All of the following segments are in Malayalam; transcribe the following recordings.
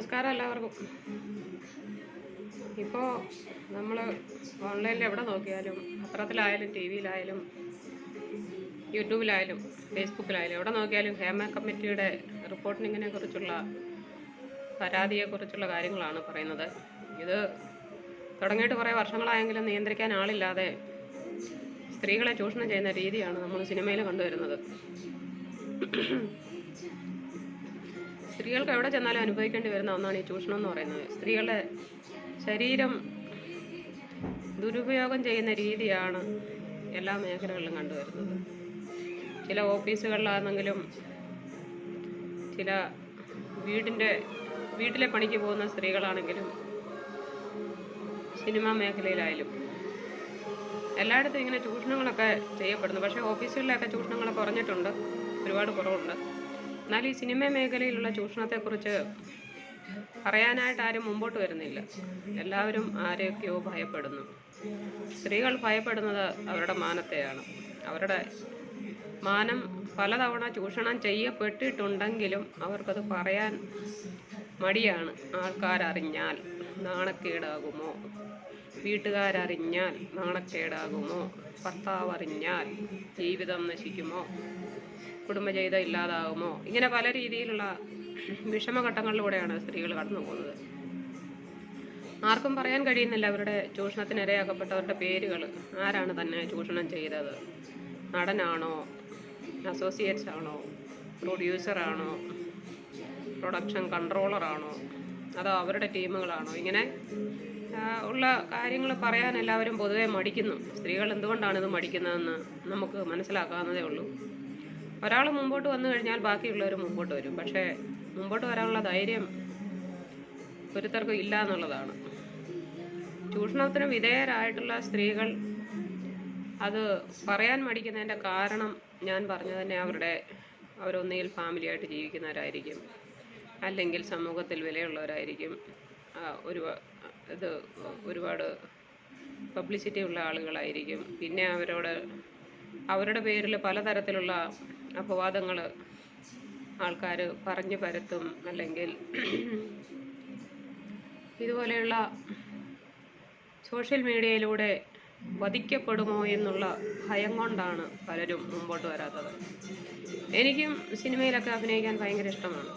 നമസ്കാരം എല്ലാവർക്കും. ഇപ്പോൾ നമ്മൾ ഓൺലൈനിൽ എവിടെ നോക്കിയാലും പത്രത്തിലായാലും ടി വിയിലായാലും യൂട്യൂബിലായാലും ഫേസ്ബുക്കിലായാലും എവിടെ നോക്കിയാലും ഹേമ കമ്മിറ്റിയുടെ റിപ്പോർട്ടിങ്ങിനെ കുറിച്ചുള്ള പരാതിയെക്കുറിച്ചുള്ള കാര്യങ്ങളാണ് പറയുന്നത്. ഇത് തുടങ്ങിയിട്ട് കുറേ വർഷങ്ങളായെങ്കിലും നിയന്ത്രിക്കാൻ ആളില്ലാതെ സ്ത്രീകളെ ചൂഷണം ചെയ്യുന്ന രീതിയാണ് നമ്മൾ സിനിമയിൽ കണ്ടുവരുന്നത്. സ്ത്രീകൾക്ക് എവിടെ ചെന്നാലും അനുഭവിക്കേണ്ടി വരുന്ന ഒന്നാണ് ഈ ചൂഷണം എന്ന് പറയുന്നത്. സ്ത്രീകളുടെ ശരീരം ദുരുപയോഗം ചെയ്യുന്ന രീതിയാണ് എല്ലാ മേഖലകളിലും കണ്ടുവരുന്നത്. ചില ഓഫീസുകളിലാണെങ്കിലും ചില വീടിന്റെ വീട്ടിലെ പണിക്ക് പോകുന്ന സ്ത്രീകളാണെങ്കിലും സിനിമാ മേഖലയിലായാലും എല്ലായിടത്തും ഇങ്ങനെ ചൂഷണങ്ങളൊക്കെ ചെയ്യപ്പെടുന്നു. പക്ഷേ ഓഫീസുകളിലൊക്കെ ചൂഷണങ്ങൾ കുറഞ്ഞിട്ടുണ്ട്. ഒരുപാട് കുറവുണ്ട്. എന്നാൽ ഈ സിനിമ മേഖലയിലുള്ള ചൂഷണത്തെക്കുറിച്ച് പറയാനായിട്ട് ആരും മുമ്പോട്ട് വരുന്നില്ല. എല്ലാവരും ആരെയൊക്കെയോ ഭയപ്പെടുന്നു. സ്ത്രീകൾ ഭയപ്പെടുന്നത് അവരുടെ മാനത്തെയാണ്. അവരുടെ മാനം പലതവണ ചൂഷണം ചെയ്യപ്പെട്ടിട്ടുണ്ടെങ്കിലും അവർക്കത് പറയാൻ മടിയാണ്. ആൾക്കാരറിഞ്ഞാൽ നാണക്കേടാകുമോ? വീട്ടുകാരറിഞ്ഞാൽ നാണക്കേടാകുമോ? ഭർത്താവ് അറിഞ്ഞാൽ ജീവിതം നശിക്കുമോ? കുടുംബജീവിതം ഇല്ലാതാകുമോ ഇങ്ങനെ പല രീതിയിലുള്ള വിഷമഘട്ടങ്ങളിലൂടെയാണ് സ്ത്രീകൾ കടന്നു പോകുന്നത്. ആർക്കും പറയാൻ കഴിയുന്നില്ല അവരുടെ ചൂഷണത്തിനിരയാക്കപ്പെട്ടവരുടെ പേരുകൾ ആരാണ് തന്നെ ചൂഷണം ചെയ്തത്? നടനാണോ? അസോസിയേറ്റ്സ് ആണോ പ്രൊഡ്യൂസറാണോ? പ്രൊഡക്ഷൻ കൺട്രോളറാണോ? അതോ അവരുടെ ടീമുകളാണോ? ഇങ്ങനെ ഉള്ള കാര്യങ്ങൾ പറയാൻ എല്ലാവരും പൊതുവെ മടിക്കുന്നു. സ്ത്രീകൾ എന്തുകൊണ്ടാണ് ഇത് മടിക്കുന്നതെന്ന് നമുക്ക് മനസ്സിലാക്കാവുന്നതേ ഉള്ളൂ. ഒരാൾ മുമ്പോട്ട് വന്നു കഴിഞ്ഞാൽ ബാക്കിയുള്ളവർ മുമ്പോട്ട് വരും. പക്ഷേ മുമ്പോട്ട് വരാനുള്ള ധൈര്യം ഒരുത്തർക്കും ഇല്ല എന്നുള്ളതാണ്. ചൂഷണത്തിന് വിധേയരായിട്ടുള്ള സ്ത്രീകൾ അത് പറയാൻ മടിക്കുന്നതിന്റെ കാരണം ഞാൻ പറഞ്ഞു തന്നെ അവരുടെ അവരൊന്നുകിൽ ഫാമിലിയായിട്ട് ജീവിക്കുന്നവരായിരിക്കും അല്ലെങ്കിൽ സമൂഹത്തിൽ വിലയുള്ളവരായിരിക്കും. ഒരു ഇത് ഒരുപാട് പബ്ലിസിറ്റി ഉള്ള ആളുകളായിരിക്കും. പിന്നെ അവരോട് അവരുടെ പേരിൽ പലതരത്തിലുള്ള അപവാദങ്ങൾ ആൾക്കാർ പറഞ്ഞു പരത്തും അല്ലെങ്കിൽ ഇതുപോലെയുള്ള സോഷ്യൽ മീഡിയയിലൂടെ വധിക്കപ്പെടുമോ എന്നുള്ള ഭയം കൊണ്ടാണ് പലരും മുമ്പോട്ട് വരാത്തത്. എനിക്കും സിനിമയിലൊക്കെ അഭിനയിക്കാൻ ഭയങ്കര ഇഷ്ടമാണ്.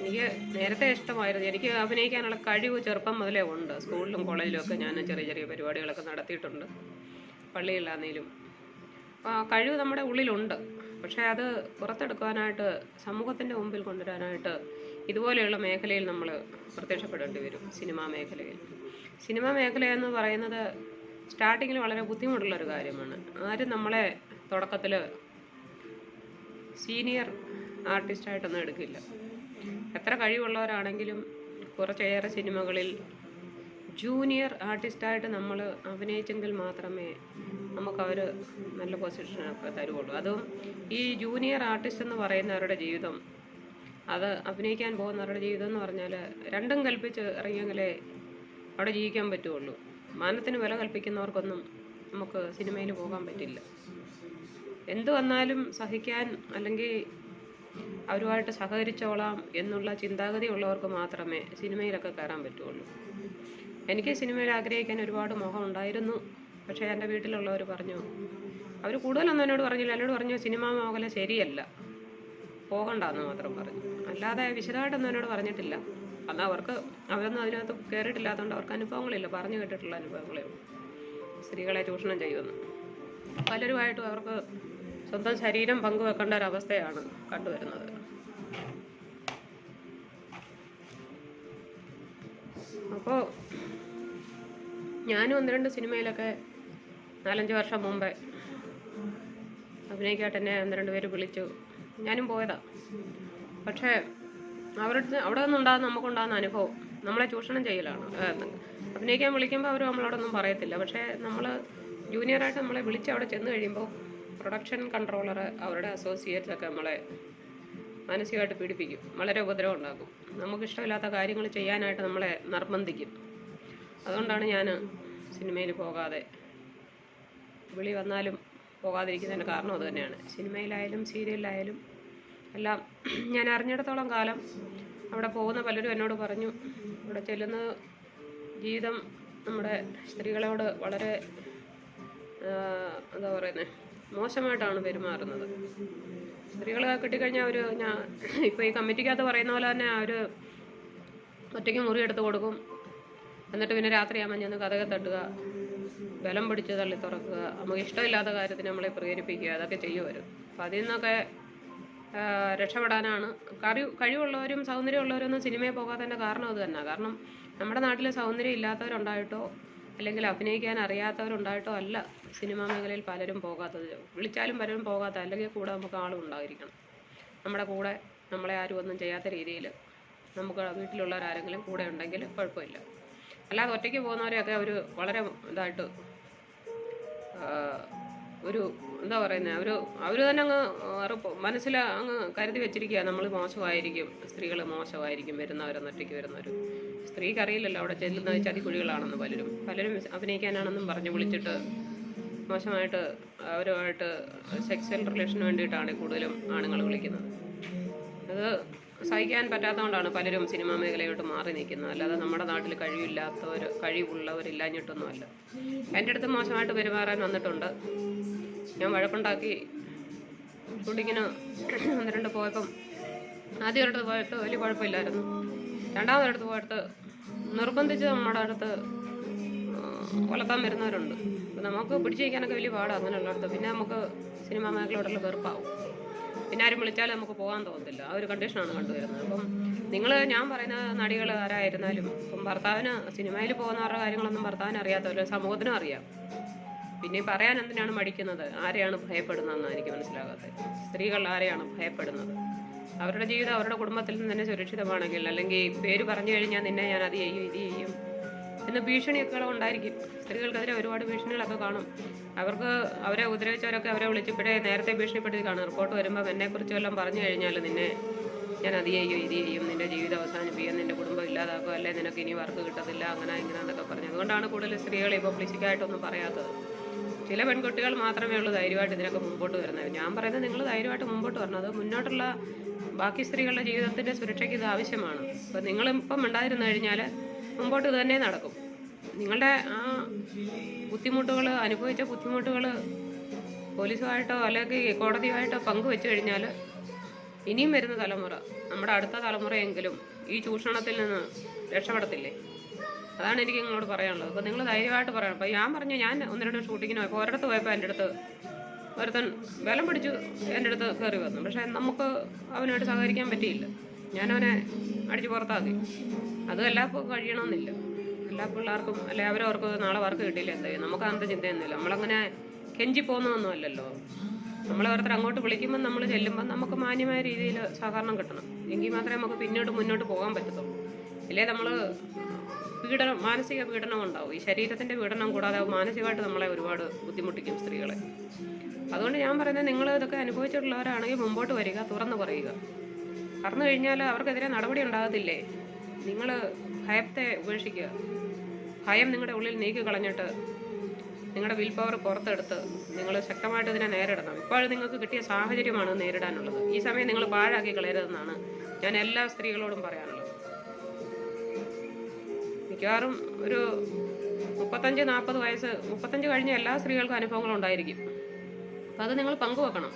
എനിക്ക് നേരത്തെ ഇഷ്ടമായിരുന്നു. എനിക്ക് അഭിനയിക്കാനുള്ള കഴിവ് ചെറുപ്പം മുതലേ ഉണ്ട്. സ്കൂളിലും കോളേജിലും ഒക്കെ ഞാൻ ചെറിയ ചെറിയ പരിപാടികളൊക്കെ നടത്തിയിട്ടുണ്ട്. പള്ളിയിലാണെങ്കിലും കഴിവ് നമ്മുടെ ഉള്ളിലുണ്ട്. പക്ഷേ അത് പുറത്തെടുക്കാനായിട്ട് സമൂഹത്തിന്റെ മുമ്പിൽ കൊണ്ടുവരാനായിട്ട് ഇതുപോലെയുള്ള മേഖലയിൽ നമ്മൾ പ്രത്യക്ഷപ്പെടേണ്ടി വരും സിനിമാ മേഖലയിൽ. സിനിമാ മേഖല എന്ന് പറയുന്നത് സ്റ്റാർട്ടിങ്ങിൽ വളരെ ബുദ്ധിമുട്ടുള്ള ഒരു കാര്യമാണ്. ആരും നമ്മളെ തുടക്കത്തിൽ സീനിയർ ആർട്ടിസ്റ്റായിട്ടൊന്നും എടുക്കില്ല. എത്ര കഴിവുള്ളവരാണെങ്കിലും കുറച്ചേറെ സിനിമകളിൽ ജൂനിയർ ആർട്ടിസ്റ്റായിട്ട് നമ്മൾ അഭിനയിച്ചെങ്കിൽ മാത്രമേ നമുക്കവർ നല്ല പൊസിഷനൊക്കെ തരുള്ളൂ അതും ഈ ജൂനിയർ ആർട്ടിസ്റ്റ് എന്ന് പറയുന്നവരുടെ ജീവിതം. അത് അഭിനയിക്കാൻ പോകുന്നവരുടെ ജീവിതം എന്ന് പറഞ്ഞാൽ രണ്ടും കൽപ്പിച്ച് ഇറങ്ങിയെങ്കിലേ അവിടെ ജീവിക്കാൻ പറ്റുള്ളൂ മാനത്തിന് വില കൽപ്പിക്കുന്നവർക്കൊന്നും നമുക്ക് സിനിമയിൽ പോകാൻ പറ്റില്ല. എന്തു വന്നാലും സഹിക്കാൻ അല്ലെങ്കിൽ അവരുമായിട്ട് സഹകരിച്ചോളാം എന്നുള്ള ചിന്താഗതി ഉള്ളവർക്ക് മാത്രമേ സിനിമയിലൊക്കെ കയറാൻ പറ്റുള്ളൂ എനിക്ക് സിനിമയിൽ ആഗ്രഹിക്കാൻ ഒരുപാട് മോഹം ഉണ്ടായിരുന്നു. പക്ഷേ എന്റെ വീട്ടിലുള്ളവർ പറഞ്ഞു അവർ കൂടുതലൊന്നും എന്നോട് പറഞ്ഞില്ല. എന്നോട് പറഞ്ഞു സിനിമാ മേഖല ശരിയല്ല. പോകണ്ടെന്ന് മാത്രം പറഞ്ഞു. അല്ലാതെ വിശദമായിട്ടൊന്നും എന്നോട് പറഞ്ഞിട്ടില്ല. അന്ന് അവർക്ക് അവരൊന്നും അതിനകത്ത് കയറിയിട്ടില്ലാത്തതുകൊണ്ട് അവർക്ക് അനുഭവങ്ങളില്ല. പറഞ്ഞു കേട്ടിട്ടുള്ള അനുഭവങ്ങളേ ഉള്ളൂ. സ്ത്രീകളെ ചൂഷണം ചെയ്യുമെന്ന് പലരുമായിട്ടും അവർക്ക് സ്വന്തം ശരീരം പങ്കുവെക്കേണ്ട ഒരവസ്ഥയാണ് കണ്ടുവരുന്നത്. അപ്പോൾ ഞാനും ഒന്ന് രണ്ട് സിനിമയിലൊക്കെ നാലഞ്ച് വർഷം മുമ്പേ അഭിനയിക്കാട്ട് എന്നെ ഒന്ന് രണ്ട് പേര് വിളിച്ചു. ഞാനും പോയതാ. പക്ഷേ അവരുടെ അവിടെ നിന്നുണ്ടാകുന്ന നമുക്കുണ്ടാകുന്ന അനുഭവം നമ്മളെ ചൂഷണം ചെയ്യലാണ്. അഭിനയിക്കാൻ വിളിക്കുമ്പോൾ അവർ നമ്മളോടൊന്നും പറയത്തില്ല. പക്ഷേ നമ്മൾ ജൂനിയറായിട്ട് നമ്മളെ വിളിച്ച് അവിടെ ചെന്ന് കഴിയുമ്പോൾ പ്രൊഡക്ഷൻ കൺട്രോളർ അവരുടെ അസോസിയേറ്റ്സ് ഒക്കെ നമ്മളെ മാനസികമായിട്ട് പീഡിപ്പിക്കും. വളരെ ഉപദ്രവം ഉണ്ടാക്കും. നമുക്കിഷ്ടമില്ലാത്ത കാര്യങ്ങൾ ചെയ്യാനായിട്ട് നമ്മളെ നിർബന്ധിക്കും. അതുകൊണ്ടാണ് ഞാൻ സിനിമയിൽ പോകാതെ വിളി വന്നാലും പോകാതിരിക്കുന്നതിന്റെ കാരണം അത് തന്നെയാണ്. സിനിമയിലായാലും സീരിയലിലായാലും എല്ലാം ഞാൻ അറിഞ്ഞിടത്തോളം കാലം അവിടെ പോകുന്ന പലരും എന്നോട് പറഞ്ഞു അവിടെ ചെല്ലുന്ന ജീവിതം നമ്മുടെ സ്ത്രീകളോട് വളരെ എന്താ പറയുന്നത് മോശമായിട്ടാണ് പെരുമാറുന്നത്. സ്ത്രീകളെ കിട്ടിക്കഴിഞ്ഞാൽ അവർ ഞാൻ ഇപ്പോൾ ഈ കമ്മിറ്റിക്കകത്ത് പറയുന്ന പോലെ തന്നെ അവർ ഒറ്റയ്ക്ക് മുറി എടുത്ത് കൊടുക്കും എന്നിട്ട് പിന്നെ രാത്രിയാകുമ്പോൾ ചെന്ന് കഥകെ തട്ടുക ബലം പിടിച്ച് തള്ളി തുറക്കുക നമുക്ക് ഇഷ്ടമില്ലാത്ത കാര്യത്തിന് നമ്മളെ പ്രേരിപ്പിക്കുക അതൊക്കെ ചെയ്യുമായിരുന്നു അപ്പം അതിൽ നിന്നൊക്കെ രക്ഷപ്പെടാനാണ്. കഴി കഴിവുള്ളവരും സൗന്ദര്യമുള്ളവരും ഒന്നും സിനിമയിൽ പോകാത്തതിന്റെ കാരണം അത് തന്നെ. കാരണം നമ്മുടെ നാട്ടിൽ സൗന്ദര്യം ഇല്ലാത്തവരുണ്ടായിട്ടോ അല്ലെങ്കിൽ അഭിനയിക്കാൻ അറിയാത്തവരുണ്ടായിട്ടോ അല്ല സിനിമാ മേഖലയിൽ പലരും പോകാത്തത്. വിളിച്ചാലും പലരും പോകാത്ത അല്ലെങ്കിൽ കൂടെ നമുക്ക് ആളും ഉണ്ടായിരിക്കണം. നമ്മുടെ കൂടെ നമ്മളെ ആരും ഒന്നും ചെയ്യാത്ത രീതിയിൽ നമുക്ക് വീട്ടിലുള്ളവരാരെങ്കിലും കൂടെ ഉണ്ടെങ്കിൽ കുഴപ്പമില്ല. അല്ലാതെ ഒറ്റയ്ക്ക് പോകുന്നവരെയൊക്കെ അവർ വളരെ ഇതായിട്ട് ഒരു എന്താ പറയുന്നത് ഒരു അവർ തന്നെ അങ്ങ് മനസ്സിൽ അങ്ങ് കരുതി വെച്ചിരിക്കുക നമ്മൾ മോശമായിരിക്കും സ്ത്രീകൾ മോശമായിരിക്കും വരുന്നവരെന്ന് ഒറ്റയ്ക്ക് വരുന്നവർ സ്ത്രീക്ക് അറിയില്ലല്ലോ അവിടെ ചെല്ലുന്ന ചതിക്കുഴികളാണെന്ന് പലരും. പലരും അഭിനയിക്കാനാണെന്നും പറഞ്ഞ് വിളിച്ചിട്ട് മോശമായിട്ട് അവരുമായിട്ട് സെക്സ്വൽ റിലേഷന് വേണ്ടിയിട്ടാണ് കൂടുതലും ആണുങ്ങൾ വിളിക്കുന്നത്. അത് സഹിക്കാൻ പറ്റാത്തതുകൊണ്ടാണ് പലരും സിനിമാ മേഖലയോട്ട് മാറി നിൽക്കുന്നത്. അല്ലാതെ നമ്മുടെ നാട്ടിൽ കഴിവില്ലാത്തവർ കഴിവുള്ളവരില്ലാഞ്ഞിട്ടൊന്നുമല്ല. എന്റെ അടുത്ത് മോശമായിട്ട് പെരുമാറാൻ വന്നിട്ടുണ്ട്. ഞാൻ വഴക്കുണ്ടാക്കി ഷൂട്ടിങ്ങിന് ഒന്ന് രണ്ട് പോയപ്പം ആദ്യം ഒരിടത്ത് പോയിട്ട് വലിയ കുഴപ്പമില്ലായിരുന്നു. രണ്ടാമതൊരിടത്ത് പോയിട്ട് നിർബന്ധിച്ച് നമ്മുടെ അടുത്ത് വളർത്താൻ വരുന്നവരുണ്ട്. നമുക്ക് പിടിച്ചു വയ്ക്കാനൊക്കെ വലിയ പാടാണ് അങ്ങനെയുള്ളിടത്ത്. പിന്നെ നമുക്ക് സിനിമാ മേഖലയോടുള്ള വെറുപ്പാവും. പിന്നെ ആരും വിളിച്ചാലും നമുക്ക് പോകാൻ തോന്നത്തില്ല. ആ ഒരു കണ്ടീഷനാണ് കണ്ടുവരുന്നത്. അപ്പം നിങ്ങൾ ഞാൻ പറയുന്ന നടികൾ ആരായിരുന്നാലും ഇപ്പം ഭർത്താവിന് സിനിമയിൽ പോകുന്നവരുടെ കാര്യങ്ങളൊന്നും ഭർത്താവിന് അറിയാത്തവല്ലോ സമൂഹത്തിനും അറിയാം. പിന്നെ പറയാൻ എന്തിനാണ് മടിക്കുന്നത്? ആരെയാണ് ഭയപ്പെടുന്നതെന്ന് എനിക്ക് മനസ്സിലാകാത്തത്. സ്ത്രീകൾ ആരെയാണ് ഭയപ്പെടുന്നത്? അവരുടെ ജീവിതം അവരുടെ കുടുംബത്തിൽ നിന്ന് തന്നെ സുരക്ഷിതമാണെങ്കിൽ അല്ലെങ്കിൽ പേര് പറഞ്ഞു കഴിഞ്ഞാൽ നിന്നെ ഞാൻ അത് ചെയ്യും ഇത് ചെയ്യും. എന്ന് ഭീഷണിയൊക്കെ ഉണ്ടായിരിക്കും. സ്ത്രീകൾക്കെതിരെ ഒരുപാട് ഭീഷണികളൊക്കെ കാണും. അവർക്ക് അവരെ ഉപദ്രവിച്ചവരൊക്കെ അവരെ വിളിച്ചപ്പോഴേ നേരത്തെ ഭീഷണിപ്പെടുത്തി കാണും. റിപ്പോർട്ട് വരുമ്പോൾ എന്നെക്കുറിച്ച് വല്ലതും പറഞ്ഞു കഴിഞ്ഞാൽ നിന്നെ ഞാൻ അത് ചെയ്യും ഇത് ചെയ്യും നിന്റെ ജീവിതം അവസാനിപ്പിക്കും നിന്റെ കുടുംബം ഇല്ലാതാക്കും അല്ലെ നിനക്ക് ഇനി വർക്ക് കിട്ടത്തില്ല അങ്ങനെ ഇങ്ങനെ എന്നൊക്കെ പറഞ്ഞു. അതുകൊണ്ടാണ് കൂടുതൽ സ്ത്രീകൾ ഈ പബ്ലിസിക്കായിട്ടൊന്നും പറയാത്തത്. ചില പെൺകുട്ടികൾ മാത്രമേ ഉള്ളൂ ധൈര്യമായിട്ട് ഇതിനൊക്കെ മുമ്പോട്ട് വരുന്നത്. ഞാൻ പറയുന്നത് നിങ്ങൾ ധൈര്യമായിട്ട് മുമ്പോട്ട് വരണം. അത് മുന്നോട്ടുള്ള ബാക്കി സ്ത്രീകളുടെ ജീവിതത്തിന്റെ സുരക്ഷയ്ക്ക് ഇത് ആവശ്യമാണ്. അപ്പോൾ നിങ്ങളിപ്പം ഉണ്ടായിരുന്നു കഴിഞ്ഞാൽ മുമ്പോട്ട് ഇത് തന്നെ നടക്കും. നിങ്ങളുടെ ആ ബുദ്ധിമുട്ടുകൾ അനുഭവിച്ച ബുദ്ധിമുട്ടുകൾ പോലീസുമായിട്ടോ അല്ലെങ്കിൽ കോടതിയുമായിട്ടോ പങ്കുവെച്ചു കഴിഞ്ഞാൽ ഇനിയും വരുന്ന തലമുറ നമ്മുടെ അടുത്ത തലമുറയെങ്കിലും ഈ ചൂഷണത്തിൽ നിന്ന് രക്ഷപ്പെടത്തില്ലേ? അതാണ് എനിക്ക് നിങ്ങളോട് പറയാനുള്ളത്. അപ്പോൾ നിങ്ങൾ ധൈര്യമായിട്ട് പറയണം. അപ്പോൾ ഞാൻ പറഞ്ഞു ഞാൻ ഒന്ന് രണ്ട് ഷൂട്ടിങ്ങിന് പോയപ്പോൾ ഒരിടത്ത് പോയപ്പോൾ എന്റെ അടുത്ത് ഒരുത്തൻ ബലം പിടിച്ചു എന്റെ അടുത്ത് കയറി വന്നു. പക്ഷേ നമുക്ക് അവനായിട്ട് സഹകരിക്കാൻ പറ്റിയില്ല. ഞാനവനെ അടിച്ചു പുറത്താക്കി അതും എല്ലാവർക്കും കഴിയണമെന്നില്ല എല്ലാ പിള്ളേർക്കും അല്ലെ അവരവർക്ക് നാളെ വർക്ക് കിട്ടിയില്ല എന്താ? നമുക്ക് അങ്ങനത്തെ ചിന്തയൊന്നുമില്ല. നമ്മളങ്ങനെ കെഞ്ചി പോകുന്നതൊന്നും അല്ലല്ലോ നമ്മൾ ഓരോരുത്തർ അങ്ങോട്ട് വിളിക്കുമ്പോൾ നമ്മൾ ചെല്ലുമ്പോൾ നമുക്ക് മാന്യമായ രീതിയിൽ സഹകരണം കിട്ടണം. എങ്കിൽ മാത്രമേ നമുക്ക് പിന്നോട്ട് മുന്നോട്ട് പോകാൻ പറ്റത്തുള്ളൂ. ഇല്ലേ നമ്മൾ പീഡനം മാനസിക പീഡനം ഉണ്ടാവും. ഈ ശരീരത്തിന്റെ പീഡനം കൂടാതെ മാനസികമായിട്ട് നമ്മളെ ഒരുപാട് ബുദ്ധിമുട്ടിക്കും സ്ത്രീകളെ. അതുകൊണ്ട് ഞാൻ പറയുന്നത് നിങ്ങൾ ഇതൊക്കെ അനുഭവിച്ചിട്ടുള്ളവരാണെങ്കിൽ മുമ്പോട്ട് വരിക തുറന്നു പറയുക. പറഞ്ഞു കഴിഞ്ഞാൽ അവർക്കെതിരെ നടപടി ഉണ്ടാകത്തില്ലേ? നിങ്ങൾ ഭയത്തെ ഉപേക്ഷിക്കുക ഭയം നിങ്ങളുടെ ഉള്ളിൽ നീക്കി കളഞ്ഞിട്ട് നിങ്ങളുടെ വിൽ പവർ പുറത്തെടുത്ത് നിങ്ങൾ ശക്തമായിട്ട് ഇതിനെ നേരിടണം. ഇപ്പോൾ നിങ്ങൾക്ക് കിട്ടിയ സാഹചര്യമാണ് നേരിടാനുള്ളത്. ഈ സമയം നിങ്ങൾ പാഴാക്കി കളയരുതെന്നാണ് ഞാൻ എല്ലാ സ്ത്രീകളോടും പറയാനുള്ളത്. മിക്കവാറും ഒരു മുപ്പത്തഞ്ച് നാൽപ്പത് വയസ്സ് മുപ്പത്തഞ്ച് കഴിഞ്ഞ എല്ലാ സ്ത്രീകൾക്കും അനുഭവങ്ങൾ ഉണ്ടായിരിക്കും. അപ്പം അത് നിങ്ങൾ പങ്കുവെക്കണം.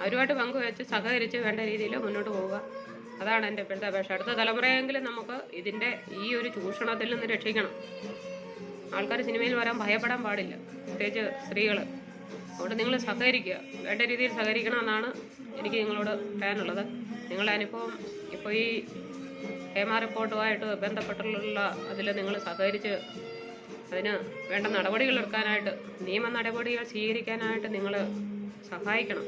അവരുമായിട്ട് പങ്കുവെച്ച് സഹകരിച്ച് വേണ്ട രീതിയിൽ മുന്നോട്ട് പോവുക. അതാണ് എന്റെ ഇപ്പോഴത്തെ അപേക്ഷ. അടുത്ത തലമുറയെങ്കിലും നമുക്ക് ഇതിന്റെ ഈ ഒരു ചൂഷണത്തിൽ നിന്ന് രക്ഷിക്കണം. ആൾക്കാർ സിനിമയിൽ വരാൻ ഭയപ്പെടാൻ പാടില്ല. പ്രത്യേകിച്ച് സ്ത്രീകൾ അതുകൊണ്ട് നിങ്ങൾ സഹകരിക്കുക. വേണ്ട രീതിയിൽ സഹകരിക്കണം എന്നാണ് എനിക്ക് നിങ്ങളോട് പറയാനുള്ളത്. നിങ്ങളുടെ അനുഭവം ഇപ്പോൾ ഈ ഹേമ റിപ്പോർട്ടുമായിട്ട് ബന്ധപ്പെട്ടുള്ള അതിൽ നിങ്ങൾ സഹകരിച്ച് അതിന് വേണ്ട നടപടികൾ എടുക്കാനായിട്ട് നിയമ നടപടികൾ സ്വീകരിക്കാനായിട്ട് നിങ്ങൾ സഹായിക്കണം.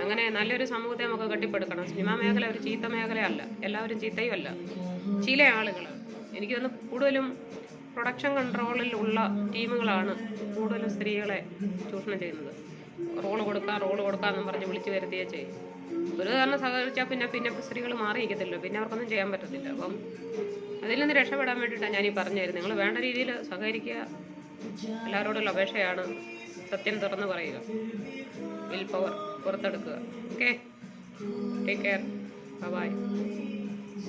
അങ്ങനെ നല്ലൊരു സമൂഹത്തെ നമുക്ക് കെട്ടിപ്പടുക്കണം. സിനിമാ മേഖല ഒരു ചീത്ത മേഖലയല്ല. എല്ലാവരും ചീത്തയും അല്ല. ചില ആളുകൾ എനിക്ക് തോന്നുന്നു കൂടുതലും പ്രൊഡക്ഷൻ കൺട്രോളിൽ ഉള്ള ടീമുകളാണ് കൂടുതലും സ്ത്രീകളെ ചൂഷണം ചെയ്യുന്നത്. റോൾ കൊടുക്കാം റോൾ കൊടുക്കാമെന്നും പറഞ്ഞ് വിളിച്ചു വരുത്തിയേ ചെയ്യും. ഒരു കാരണം സഹകരിച്ചാൽ പിന്നെ പിന്നെ സ്ത്രീകൾ മാറിയിരിക്കത്തില്ല പിന്നെ അവർക്കൊന്നും ചെയ്യാൻ പറ്റത്തില്ല. അപ്പം അതിൽ നിന്ന് രക്ഷപ്പെടാൻ വേണ്ടിയിട്ടാണ് ഞാനീ ഈ തരുന്നത് നിങ്ങൾ വേണ്ട രീതിയിൽ സഹകരിക്കുക. എല്ലാവരോടുള്ള അപേക്ഷയാണ് സത്യം തുറന്ന് പറയുക. Will power പുറത്തെടുക്കുക. Okay take care bye